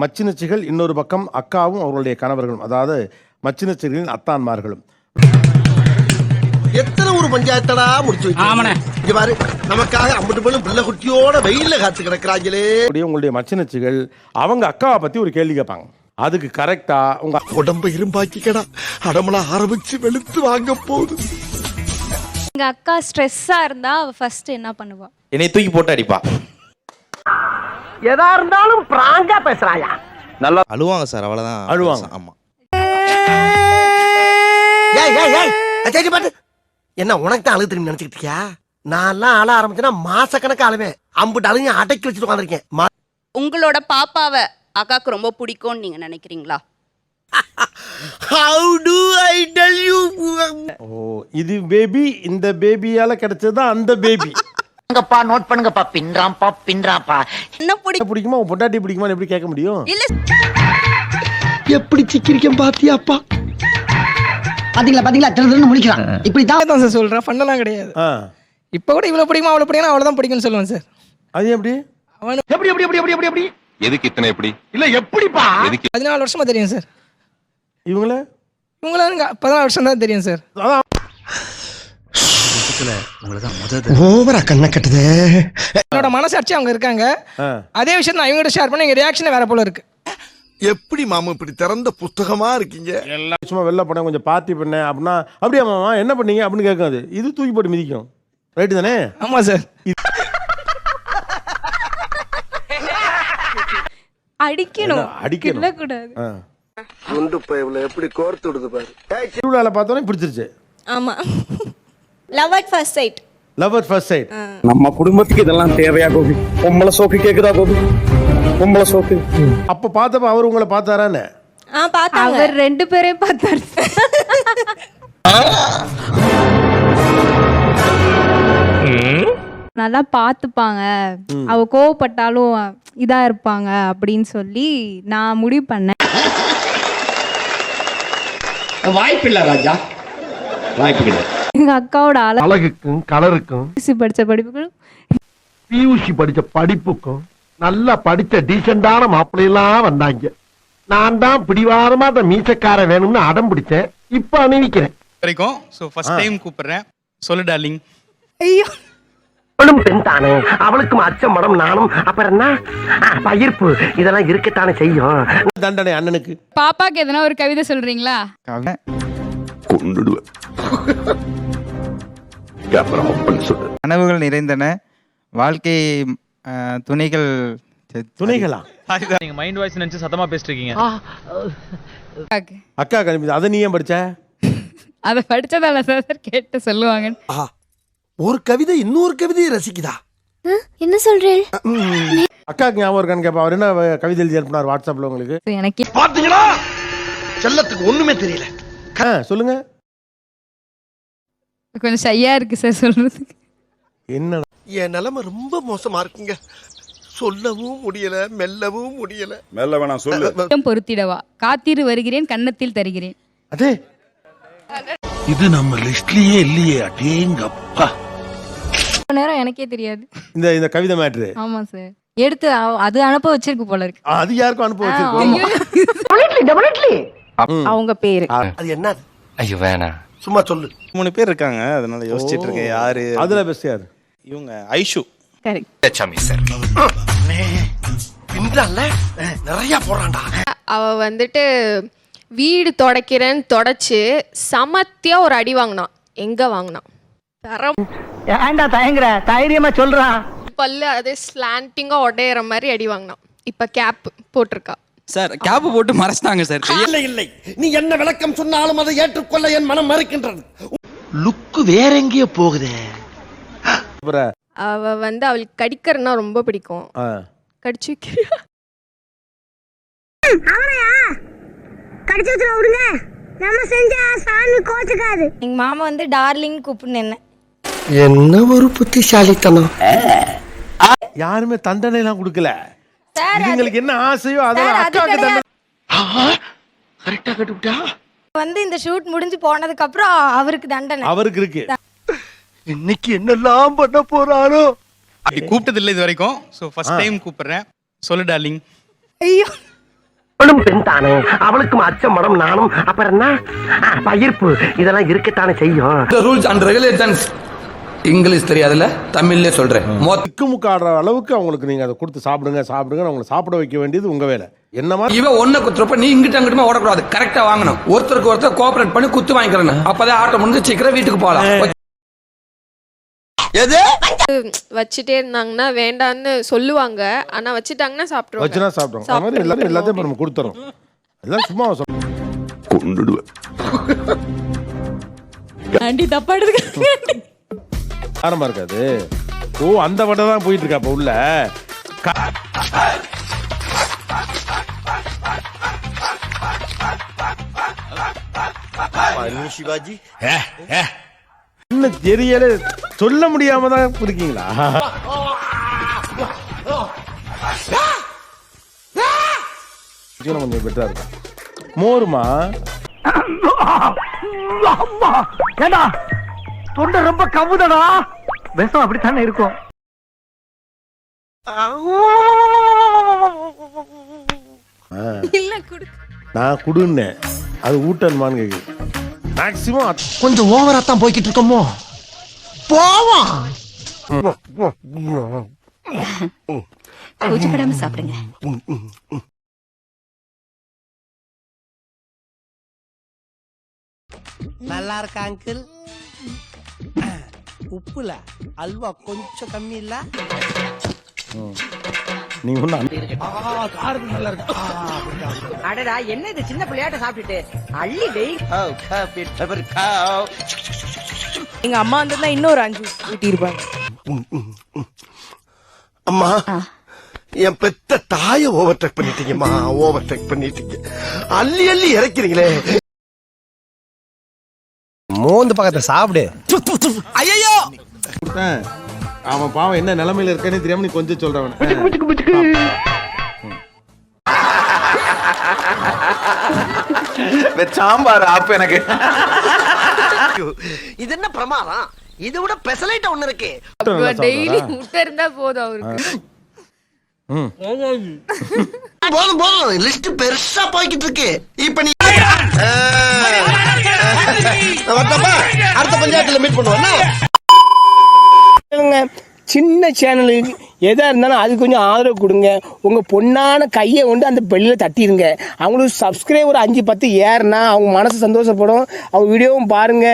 மச்சினச்சிகள் இன்னொரு பக்கம் அக்காவும் அவர்களுடைய கணவர்களும் அதாவது மச்சினச்சிகளின் அத்தான்மார்களும். எத்தனை ஒரு பஞ்சாயத்தடா முடிச்சு இங்க பாரு நமக்காக அம்பட்டு பெண்ணும் பிள்ளை குட்டியோட வெயில்ல காத்து கிடக்குறாங்களே. அப்படியே உங்களுடைய மச்சினச்சிகள் அவங்க அக்காவை பத்தி ஒரு கேள்வி கேட்பாங்க. அதுக்கு கரெக்டா உங்க உடம்ப இரும்பாக்கிக்கடா. அடமலா ஆரம்பிச்சு வெளுத்து வாங்க போகுது. எங்க அக்கா ஸ்ட்ரெஸ்ஸா இருந்தா அவ ஃபர்ஸ்ட் என்ன பண்ணுவா? என்னை தூக்கி போட்டு அடிப்பா. எதா இருந்தாலும் பிராங்கா பேசுறாயா? அழுவாங்க சார் அவ்வளவுதான். அழுவாங்க. ஆமா. ஏய் ஏய் ஏய் அச்சாச்சி பாட்டு. என்ன உனக்கு தான் அழுகு திரும்பி நினைச்சுக்கிட்டு இருக்கியா? நான்லாம் அழ ஆரம்பிச்சேன்னா மாசக்கணக்கா அழுவேன். அம்புட்டு அழுங்க அடக்கி வச்சுட்டு உட்காந்துருக்கேன் உங்களோட பாப்பாவை அக்காக்கு ரொம்ப பிடிக்கும்னு நீங்க நினைக்கிறீங்களா? How to I tell you ஓ இது பேபி இந்த பேபியால கிடைச்சது தான் அந்த பேபி பண்ணுங்கப்பா நோட் பண்ணுங்கப்பா. பின்றாம்பா பின்றாம்பா என்ன பிடிக்கும் பிடிக்குமா? உன் பொண்டாட்டி பிடிக்குமா? எப்படி கேட்க முடியும்? இல்ல. எப்படி சிக்கிரிக்கம் பாத்தியாப்பா? பாத்தீங்களா பாத்தீங்களா? திருன்னு முடிக்கலாம் இப்படி தான் தான் சார் சொல்கிறேன் ஃபண்டெல்லாம் கிடையாது. இப்போ கூட இவ்வளோ பிடிக்குமா அவ்வளோ பிடிக்கும் அவ்வளோ தான் பிடிக்கும்னு சொல்லுவேன் சார். அது எப்படி? எப்படி எப்படி எப்படி எப்படி எப்படி எப்படி? எதுக்கு இத்தனை எப்படி? இல்ல எப்படிப்பா? பதினாலு வருஷமா தெரியும் சார். இவங்கள? இவங்களாம் எனக்கு பதினாலு வருஷம் தான் தெரியும் சார். அதான் ஓவரா கண்ண கட்டுதே. என்னோட மனசாட்சி அவங்க இருக்காங்க. அதே விஷயம் நான் இவங்ககிட்ட ஷேர் பண்ணி ரியாக்ஷன் வேற போல இருக்கு. எப்படி மாமா இப்படி திறந்த புஸ்தகமா இருக்கீங்க? சும்மா வெளில போனேன். கொஞ்சம் பார்ட்டி பண்ணேன். அப்படின்னா அப்படியா மாமா? என்ன பண்ணீங்க? அப்படின்னு கேட்கும் அது. இது தூக்கி போட்டு மிதிக்கும். ரைட்டு தானே? ஆமாம் சார் அடிக்கணும். அடிக்கணும்? ஆ. குண்டு பைப்ல எப்படி கோர்த்து விடுது பாரு. திருவிழாவில் பார்த்தோன்னே பிடிச்சிருச்சு. ஆமா. Love at first sight love at first sight நம்ம குடும்பத்துக்கு இதெல்லாம் தேவையா கோபி? பொம்பளை சோக்கு கேக்குதா கோபி? பொம்பளை சோக்கு. அப்போ பார்த்தப்ப அவர் உங்களை பார்த்தாரான்னு? ஆ பார்த்தாங்க. அவர் ரெண்டு பேரையும் பார்த்தாரு. நல்லா பார்த்துப்பாங்க. அவ கோவப்பட்டாலும் இதா இருப்பாங்க அப்படின்னு சொல்லி நான் முடிவு பண்ணேன். வாய்ப்பில்ல ராஜா. வாய்ப்பு கிடையாது எங்க அக்காவோட அழகுக்கும் கலருக்கும் படிச்ச படிப்புகளும் பியூசி படிச்ச படிப்புக்கும் நல்லா படிச்ச டீசெண்டான மாப்பிள்ளையெல்லாம் வந்தாங்க. நான் தான் பிடிவாரமா அந்த மீசக்கார வேணும்னு அடம் பிடிச்சேன். இப்ப அணிவிக்கிறேன். வரைக்கும். ஸோ ஃபர்ஸ்ட் டைம் கூப்பிடுறேன். சொல்லு டார்லிங் ஐயோ. அவளும் பெண் தானே அவளுக்கும் அச்சம் மடம் நானும் அப்புறம் என்ன? பயிர்ப்பு இதெல்லாம் இருக்கத்தானே செய்யும். தண்டனை அண்ணனுக்கு. பாப்பாக்கு எதனா ஒரு கவிதை சொல்றீங்களா? கொண்டுடுவேன். அப்புறம் அப்பன்னு சொல்லு. கனவுகள் நிறைந்தன. வாழ்க்கை அஹ், துணைகள் துணைகளா? நீங்க மைண்ட் வாய்ஸ் நினைச்சு சத்தமா பேசிட்டு இருக்கீங்க அக்கா கணிப்பி அதை நீ ஏன் படிச்ச? அதை படிச்சதால சார் கேட்டு சொல்லுவாங்க ஒரு கவிதை இன்னொரு கவிதையை ரசிக்குதா? என்ன சொல்றேன் அக்காக்கு ஞாபகம் இருக்கான்னு கேட்பா அவர் என்ன கவிதை எழுதி அனுப்புனார் வாட்ஸ்அப்ல உங்களுக்கு? எனக்கு பாத்தீங்களா செல்லத்துக்கு ஒண்ணுமே தெரியல. சொல்லுங்க. கொஞ்சம் ஷையா இருக்கு சார் சொல்றதுக்கு. என்ன என் நிலைமை ரொம்ப மோசமா இருக்குங்க. சொல்லவும் முடியல மெல்லவும் முடியல. மெல்ல வேணாம் சொல்லு. பொருத்திடவா. காத்திரு வருகிறேன் கன்னத்தில் தருகிறேன். அதே. இது நம்ம லிஸ்ட்லயே இல்லையே அடேங்கப்பா. நேரம் எனக்கே தெரியாது. இந்த இந்த கவிதை மேட்ரு. ஆமா சார். எடுத்து அவ- அது அனுப்ப வச்சிருக்கு போல இருக்கு. அது யாருக்கும் அனுப்ப வச்சிருக்கோம் அவங்க பேரு. அது என்னது ஐயோ வேணாம் சும்மா சொல்லு. மூணு பேர் இருக்காங்க அதனால யோசிச்சிட்டு இருக்கேன் யாரு? அதுல பெஸ்ட் யாரு? இவங்க ஐஷு. நிறைய போறான்டா அவ வந்துட்டு வீடு தொடக்கிறேன்னு தொடச்சு சமத்தியா ஒரு அடி வாங்கினான் எங்க வாங்கினான் தரம். ஏன்டா தயங்குற? தைரியமா சொல்றான் பல்லு அதே ஸ்லாண்டிங்கா உடையிற மாதிரி அடி வாங்கினான் இப்ப கேப் போட்டிருக்கா. சார் கேப் போட்டு மறைச்சிட்டாங்க சார். இல்லை இல்லை. நீ என்ன விளக்கம் சொன்னாலும் அதை ஏற்றுக்கொள்ள என் மனம் மறுக்கின்றது. லுக்கு வேற எங்கேயோ போகுதே அவ வந்து அவளுக்கு கடிக்கிறதுனா ரொம்ப பிடிக்கும். ஆ. கடிச்சு வைக்கிறியா எங்க மாமா வந்து டார்லிங் கூப்பிடுன்னு என்ன. என்ன ஒரு புத்திசாலித்தனம். யாருமே தண்டனை எல்லாம் கொடுக்கல. சார் இதுங்களுக்கு என்ன ஆசையோ சார், அதெல்லாம் அது அக்காவுக்கு கிடையாது. தண்டனை கரெக்டா கட்டுவிட்டா? வந்து இந்த ஷூட் முடிஞ்சு போனதுக்கு அப்புறம் அவருக்கு தண்டனை. அவருக்கு இருக்கு. இன்னைக்கு என்னெல்லாம் பண்ண போறாரோ? அப்படி கூப்பிட்டது இல்லை இது வரைக்கும். ஸோ ஃபர்ஸ்ட் டைம் கூப்பிடுறேன். சொல்லு டார்லிங் ஐயோ. அவளும் பெண் தானே. அவளுக்கும் அச்சம் மடம் நானும் அப்புறம் என்ன? பயிர்ப்பு இதெல்லாம் இருக்கத்தானே செய்யும். ரூல்ஸ் அண்ட் ரெகுலேஷன்ஸ் இங்கிலீஷ் தெரியாதுல்ல தமிழ்ல சொல்றேன். மொத்த திக்குமுக்காடுற அளவுக்கு அவங்களுக்கு நீங்க அதை கொடுத்து சாப்பிடுங்க சாப்பிடுங்க அவங்களை சாப்பிட வைக்க வேண்டியது உங்க வேலை. என்ன மாதிரி? இவன் ஒன்ன குத்துறப்ப நீ இங்கிட்ட அங்கிட்டுமா ஓடக்கூடாது. கரெக்டா வாங்கணும். ஒருத்தருக்கு ஒருத்தர் கோஆபரேட் பண்ணி குத்து வாங்கிக்கிறேன் அப்பதான் ஆட்டம் முடிஞ்சு சீக்கிரம் வீட்டுக்கு போகலாம். வச்சுட்டே இருந்தாங்கன்னா வேண்டான்னு சொல்லுவாங்க. ஆனா வச்சுட்டாங்கன்னா சாப்பிட்ருவாங்க வச்சுனா சாப்பிடுவோம் அது மாதிரி எல்லாத்தையும் நம்ம கொடுத்துறோம். எல்லாம் சும்மா கொண்டுடுவேன். ஆண்டி தப்பா எடுத்துக்க ஆரம்பா இருக்காது. ஓ அந்த வடை தான் போயிட்டு இருக்கா அப்ப உள்ள. சிவாஜி. இன்னும் தெரியல சொல்ல முடியாம தான் இருக்கீங்களா? கொஞ்சம் பெட்டரா இருக்கும் மோருமா? ஏண்டா? தொண்டை ரொம்ப கவுதடா. விஷம் அப்படித்தானே இருக்கும். இல்ல குடு. நான் குடுன்னேன். அது ஊட்டன்மான்னு கேக்குது மேக்சிமம் கொஞ்சம் ஓவரா தான் போய்கிட்டு இருக்கோமோ? போவோம் கூச்சப்படாம சாப்பிடுங்க. நல்லா இருக்கா அங்கிள்? உப்புல அல்வா கொஞ்சம் கம்மி இல்ல. நீங்க அடடா என்ன இது? சின்ன பிள்ளையாட்ட சாப்பிட்டுட்டு அள்ளி வெய் எங்க அம்மா வந்திருந்தா இன்னொரு அஞ்சு ஊட்டியிருப்பாங்க. அம்மா என் பெத்த தாய ஓவர்டேக் பண்ணிட்டீங்கம்மா ஓவர்டேக் பண்ணிட்டீங்க. அள்ளி அள்ளி இறக்கிறீங்களே. மோந்து பக்கத்தை சாப்பிடு. ஐயோ. அவன் பாவம் என்ன நிலைமையில இருக்கேன்னு தெரியாம நீ கொஞ்சம் சொல்றவன் சாம்பார் அப்ப எனக்கு. இது என்ன பிரமாதம்? இது விட பெசலைட் ஒண்ணு இருக்கு. டெய்லி முட்டை இருந்தா போதும் அவருக்கு. போதும் போதும். லிஸ்ட் பெருசா போய்கிட்டு இருக்கு. இப்ப நீ வரட்டப்பா? அடுத்த பஞ்சாயத்துல மீட் பண்ணுவோம். சின்ன சேனலுக்கு எதாக இருந்தாலும் அது கொஞ்சம் ஆதரவு கொடுங்க. உங்கள் பொண்ணான கையை கொண்டு அந்த பெல்லில் தட்டிடுங்க அவங்களுக்கு சப்ஸ்கிரைபர் அஞ்சு பத்து ஏறுனா அவங்க மனசு சந்தோஷப்படும். அவங்க வீடியோவும் பாருங்க.